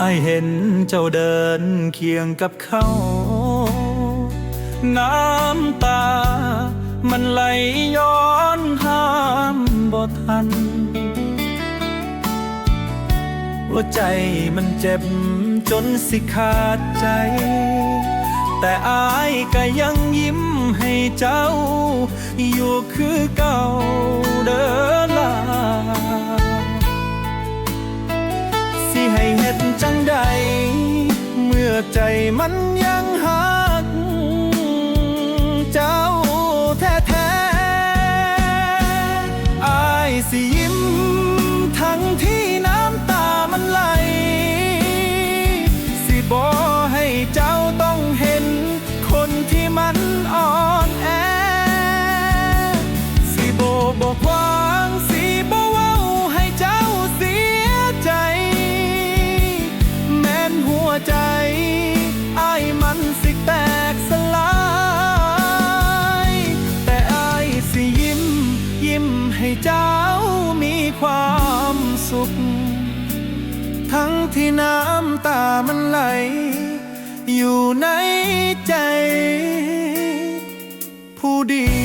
ไอเห็นเจ้าเดินเคียงกับเขา น้ำตา มันไหลย้อนห้ามบ่ทัน หัวใจมันเจ็บจนสิขาดใจ แต่อายก็ยังยิ้มให้เจ้า อยู่คือเก่า ฮ็ดจังใด เมื่อใจมันยังหัก เจ้าแท้ๆอายสิยิ้ม ทั้งที่น้ำตามันไหล สิบอให้เจ้าต้องเห็น คนที่มันอ่อ สุข ทั้งที่น้ำตามันไหล อยู่ในใจ ผู้ดี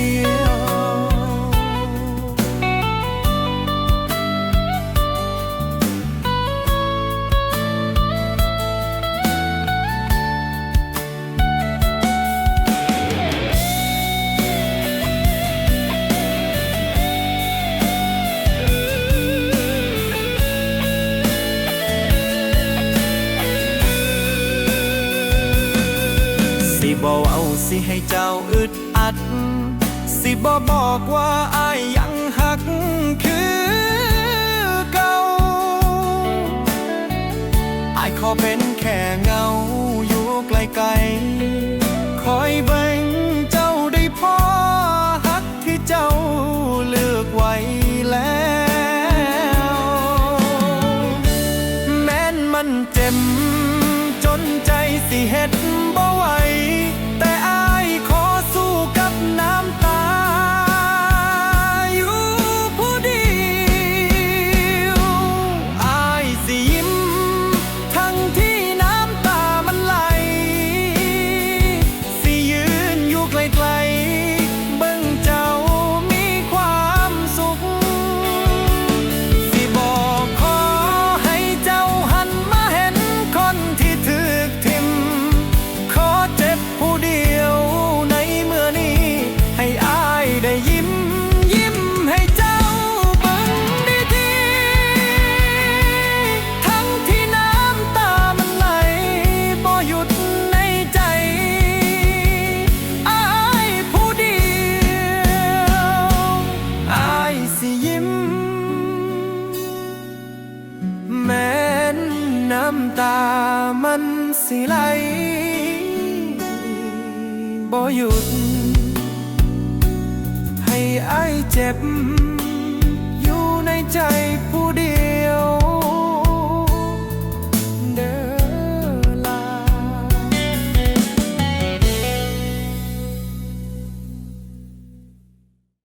บอเอาสิให้เจ้าอึดอัด สิบอบอกว่าอายยังหักคือเก่าอายขอเป็นแค่เงาอยู่ไกลๆคอยเบ่งเจ้าได้พอหักที่เจ้าเลือกไว้แล้ว แม้นมันเจ็บจนใจสิเฮ็ดบ่ไหว สิไหลบ่หยุด ให้อายเจ็บ อยู่ในใจ